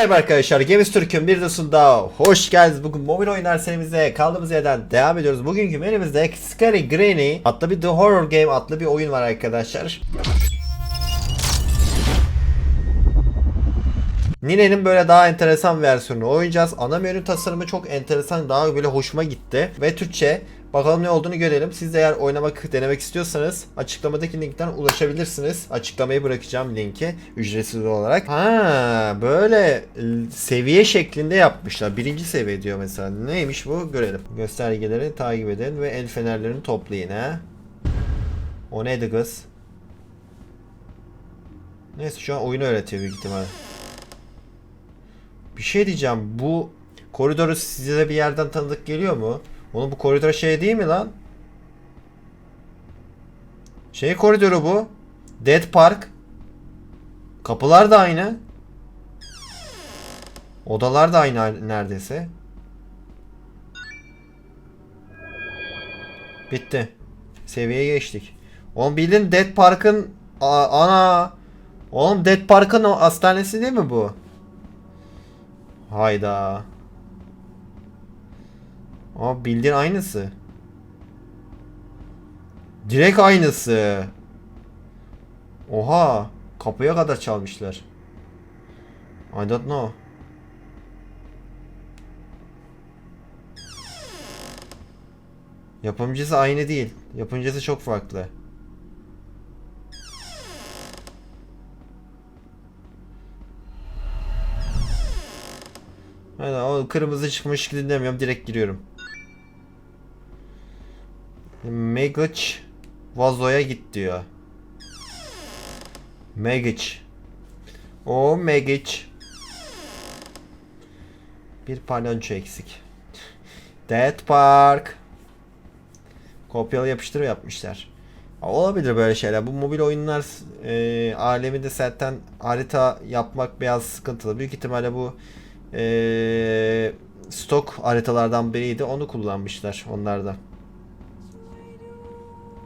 Merhaba arkadaşlar, Games Türk'ün bir dosunda hoş geldiniz. Bugün mobil oyunlar serimize kaldığımız yerden devam ediyoruz. Bugünkü menümüzde Scary Granny adlı bir The Horror Game adlı bir oyun var arkadaşlar. Nine'nin böyle daha enteresan versiyonunu oynayacağız. Ana menü tasarımı çok enteresan, daha böyle hoşuma gitti. Ve Türkçe. Bakalım ne olduğunu görelim. Siz de eğer oynamak, denemek istiyorsanız açıklamadaki linkten ulaşabilirsiniz. Açıklamayı bırakacağım linki ücretsiz olarak. Ha böyle seviye şeklinde yapmışlar. Birinci seviye diyor mesela. Neymiş bu? Görelim. Göstergeleri takip edin ve el fenerlerini toplayın ha. O neydi kız? Neyse şu an oyunu öğretiyor büyük ihtimalle. Bir şey diyeceğim. Bu koridoru size bir yerden tanıdık geliyor mu? Oğlum bu koridor şey değil mi lan? Şey koridoru bu. Dead Park. Kapılar da aynı. Odalar da aynı neredeyse. Bitti. Seviyeye geçtik. Oğlum bildin Dead Park'ın ana Oğlum Dead Park'ın hastanesi değil mi bu? Hayda. Ama bildiğin aynısı. Direkt aynısı. Oha. Kapıya kadar çalmışlar. I don't know. Yapımcısı aynı değil. Yapımcısı çok farklı. Aynen o kırmızı çıkmış dinlemiyorum direkt giriyorum. Megic vazoya git diyor. Megic. O Megic. Bir palyaço eksik. Dead Park. Kopyalı yapıştır yapmışlar. Olabilir böyle şeyler. Bu mobil oyunlar e, aleminde zaten harita yapmak biraz sıkıntılı. Büyük ihtimalle bu e, stok haritalardan biriydi. Onu kullanmışlar onlar da.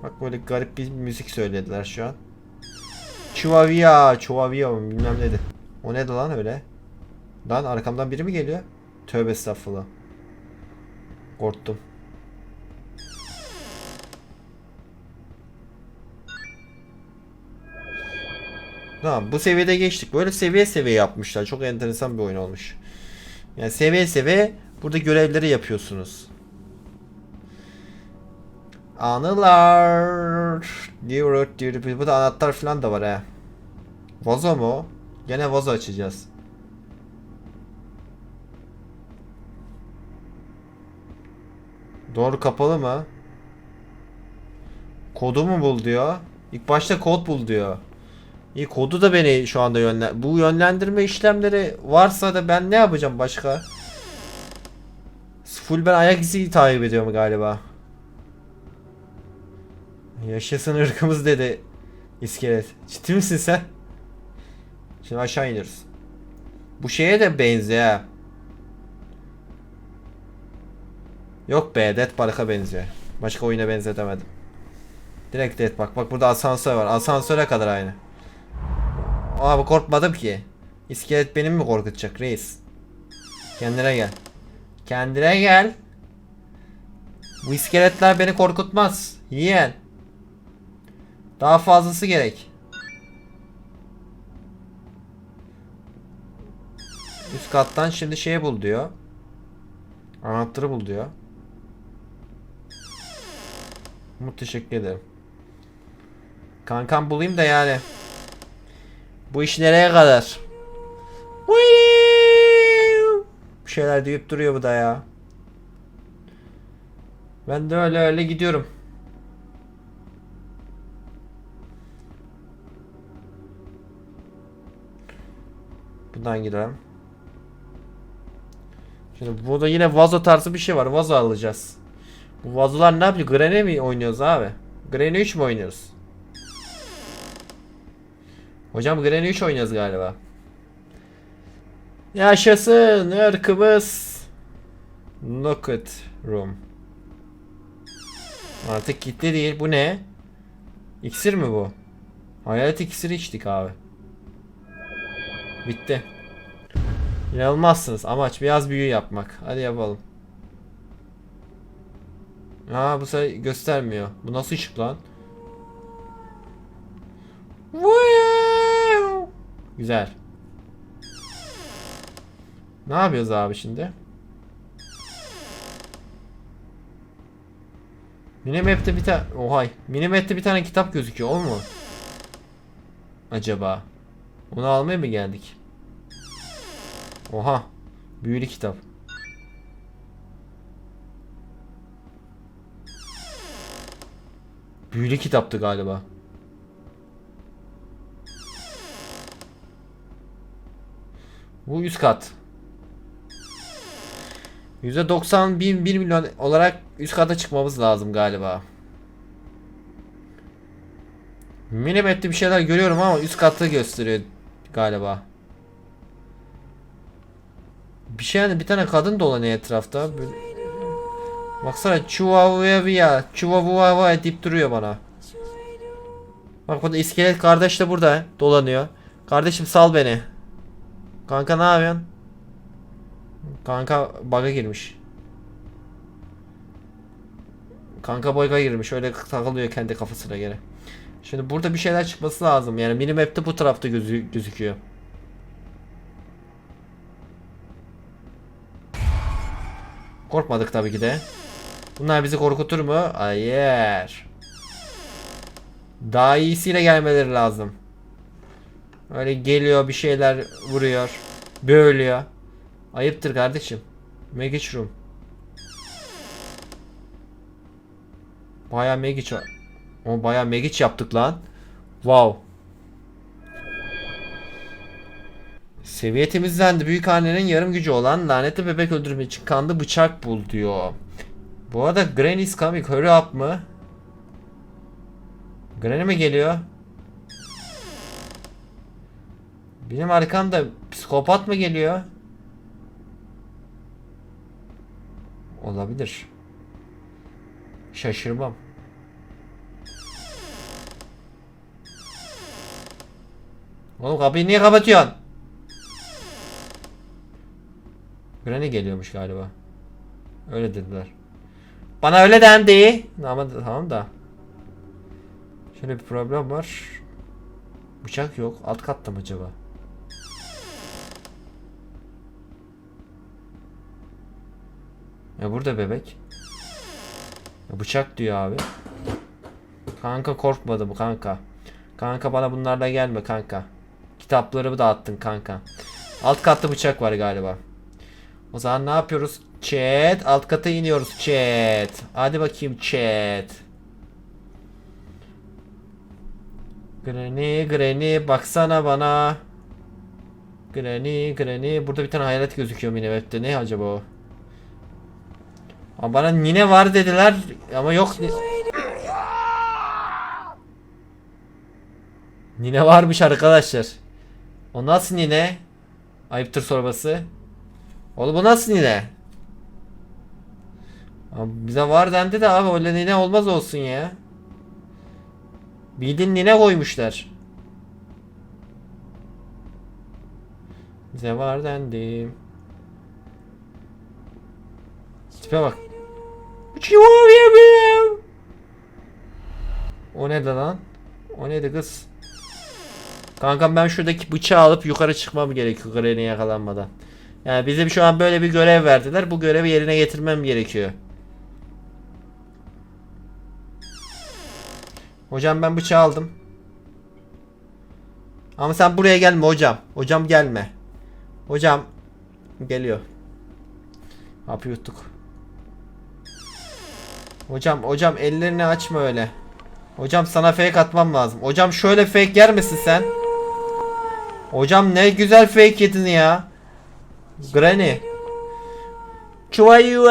Bak böyle garip bir müzik söylediler şu an. Çuvavia, Çuvavia bilmem neydi. O neydi lan öyle? Lan arkamdan biri mi geliyor? Tövbe estağfurullah. Korktum. Tamam bu seviyede geçtik. Böyle seviye seviye yapmışlar. Çok enteresan bir oyun olmuş. Yani seviye seviye burada görevleri yapıyorsunuz. Anılar. Diyor, diyor. Bu da anahtar falan da var ha. Vazo mu? Gene vazo açacağız. Doğru kapalı mı? Kodu mu bul diyor. İlk başta kod bul diyor. İyi kodu da beni şu anda yönlen... Bu yönlendirme işlemleri varsa da ben ne yapacağım başka? Full ben ayak izi takip ediyorum galiba. Yaşasın ırkımız dedi iskelet. Ciddi misin sen? Şimdi aşağı iniyoruz. Bu şeye de benziyor. Yok be Dead Park'a benziyor. Başka oyuna benzetemedim. Direkt Dead Park. Bak burada asansör var. Asansöre kadar aynı. Abi korkmadım ki. İskelet benim mi korkutacak reis? Kendine gel. Kendine gel. Bu iskeletler beni korkutmaz. Yeğen. Daha fazlası gerek. Üst kattan şimdi şeyi bul diyor. Anahtarı bul diyor. Umut teşekkür ederim. Kankam bulayım da yani. Bu iş nereye kadar? Bir şeyler deyip duruyor bu da ya. Ben de öyle öyle gidiyorum. Buradan gidelim. Şimdi burada yine vazo tarzı bir şey var. Vazo alacağız. Bu vazolar ne yapıyor? Granny mi oynuyoruz abi? Granny 3 mü oynuyoruz? Hocam Granny 3 oynuyoruz galiba. Yaşasın ırkımız. Locket room. Artık kitle değil. Bu ne? İksir mi bu? Hayalet iksiri içtik abi. Bitti. İnanılmazsınız. Amaç biraz büyü yapmak. Hadi yapalım. Ha bu sefer göstermiyor. Bu nasıl ışık lan? Güzel. Ne yapıyoruz abi şimdi? Minimap'te bir tane... Ohay. Minimap'te bir tane kitap gözüküyor. O mu? Acaba? Onu almaya mı geldik? Oha. Büyülü kitap. Büyülü kitaptı galiba. Bu üst kat. %90 bin 1 milyon olarak üst kata çıkmamız lazım galiba. Minimap'te bir şeyler görüyorum ama üst katı gösteriyor galiba. Bir şey yani bir tane kadın dolanıyor etrafta. Böyle... Baksana Chihuahua Chihuahua deyip duruyor bana. Bak burada iskelet kardeş de burada dolanıyor. Kardeşim sal beni. Kanka ne yapıyorsun? Kanka bug'a girmiş. Kanka bug'a girmiş. Öyle takılıyor kendi kafasına göre. Şimdi burada bir şeyler çıkması lazım. Yani minimap'te bu tarafta gözü gözüküyor. Korkmadık tabii ki de. Bunlar bizi korkutur mu? Hayır. Daha iyisiyle gelmeleri lazım. Öyle geliyor bir şeyler vuruyor. Böğülüyor. Ayıptır kardeşim. Magic room. Baya magic o baya magic yaptık lan. Wow. Seviye temizlendi. Büyük annenin yarım gücü olan lanetli bebek öldürmek için kanlı bıçak bul diyor. Bu arada Granny's coming. Hurry up mı? Granny mi geliyor? Benim arkamda psikopat mı geliyor? Olabilir. Şaşırmam. Oğlum kapıyı niye kapatıyorsun? Granny geliyormuş galiba. Öyle dediler. Bana öyle dendi. Ama tamam da. Şöyle bir problem var. Bıçak yok. Alt katta mı acaba? Ya burada bebek. Ya bıçak diyor abi. Kanka korkmadı bu kanka. Kanka bana bunlarla gelme kanka. Kitapları da attın kanka. Alt katta bıçak var galiba. O zaman ne yapıyoruz? Chat. Alt kata iniyoruz chat. Hadi bakayım chat. Granny Granny baksana bana. Granny Granny. Burada bir tane hayalet gözüküyor minibette. Ne acaba o? Ama bana nine var dediler ama yok. ni- Nine varmış arkadaşlar. O nasıl nine? Ayıptır sorbası. Oğlum bu nasıl nine? Abi bize var dendi de abi öyle nine olmaz olsun ya. Bildiğin nine koymuşlar. Bize var dendi. Tipe bak. O ne lan? O neydi kız? Kankam ben şuradaki bıçağı alıp yukarı çıkmam gerekiyor Granny yakalanmadan. Yani bize şu an böyle bir görev verdiler. Bu görevi yerine getirmem gerekiyor. Hocam ben bıçağı aldım. Ama sen buraya gelme hocam. Hocam gelme. Hocam geliyor. Hapı yuttuk. Hocam hocam ellerini açma öyle. Hocam sana fake atmam lazım. Hocam şöyle fake yer misin sen? Hocam ne güzel fake yedin ya. Granny. Çuvayu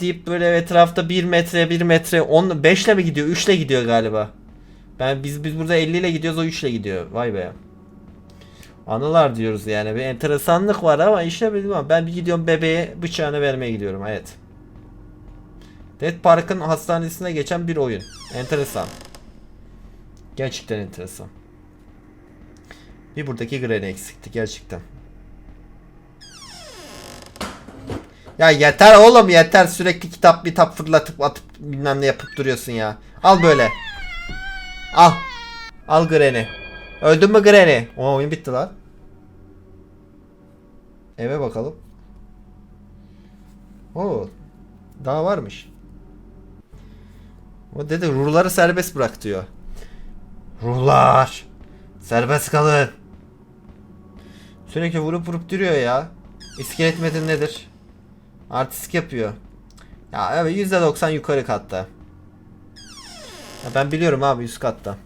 deyip böyle etrafta 1 metre 1 metre 10 5 ile mi gidiyor 3 ile gidiyor galiba. Ben biz biz burada 50 ile gidiyoruz o 3 ile gidiyor. Vay be. Anılar diyoruz yani bir enteresanlık var ama işte bilmem ben bir gidiyorum bebeğe bıçağını vermeye gidiyorum evet. Dead Park'ın hastanesine geçen bir oyun. Enteresan. Gerçekten enteresan. Bir buradaki Granny eksikti gerçekten. Ya yeter oğlum yeter sürekli kitap kitap fırlatıp atıp bilmem ne yapıp duruyorsun ya. Al böyle. Al. Al Granny. Öldün mü Granny? O oyun bitti lan. Eve bakalım. Oo. Daha varmış. O dedi ruhları serbest bırak diyor. Ruhlar. Serbest kalın. Sürekli vurup vurup duruyor ya. İskelet metin nedir? Artistik yapıyor. Ya evet %90 yukarı katta. Ya ben biliyorum abi üst katta.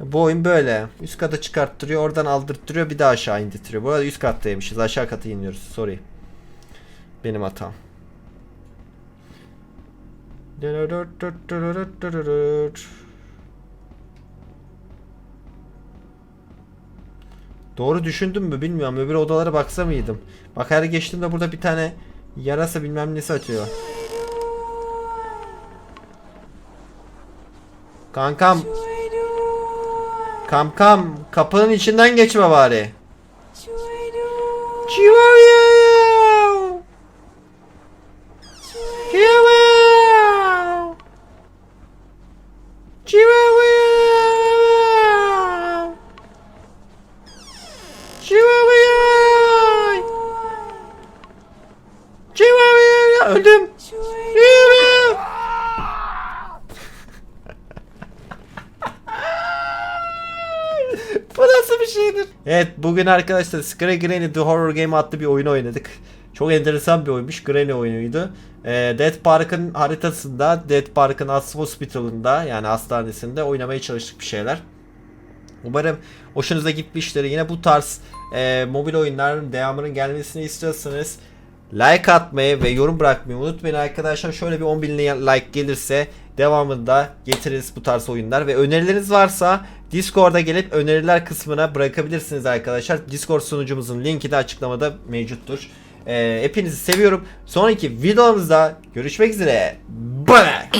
Bu oyun böyle. Üst kata çıkarttırıyor, oradan aldırttırıyor, bir daha aşağı indirtiyor. Bu arada üst kattaymışız. Aşağı kata iniyoruz. Sorry. Benim hatam. Doğru düşündüm mü bilmiyorum. Öbür odalara baksa mıydım? Bak her geçtiğimde burada bir tane yarasa bilmem nesi atıyor. Kankam. Kankam kapının içinden geçme bari. Chihuahua. Chihuahua. Bugün arkadaşlar Scary Granny The Horror Game adlı bir oyun oynadık. Çok enteresan bir oyunmuş. Granny oyunuydu. Ee, Dead Park'ın haritasında, Dead Park'ın Hospital'ında yani hastanesinde oynamaya çalıştık bir şeyler. Umarım hoşunuza gitmiştir. Yine bu tarz e, mobil oyunların devamının gelmesini istiyorsanız like atmayı ve yorum bırakmayı unutmayın arkadaşlar. Şöyle bir 10.000 like gelirse devamında getiririz bu tarz oyunlar ve önerileriniz varsa Discord'a gelip öneriler kısmına bırakabilirsiniz arkadaşlar. Discord sunucumuzun linki de açıklamada mevcuttur. E, hepinizi seviyorum. Sonraki videomuzda görüşmek üzere. Bye.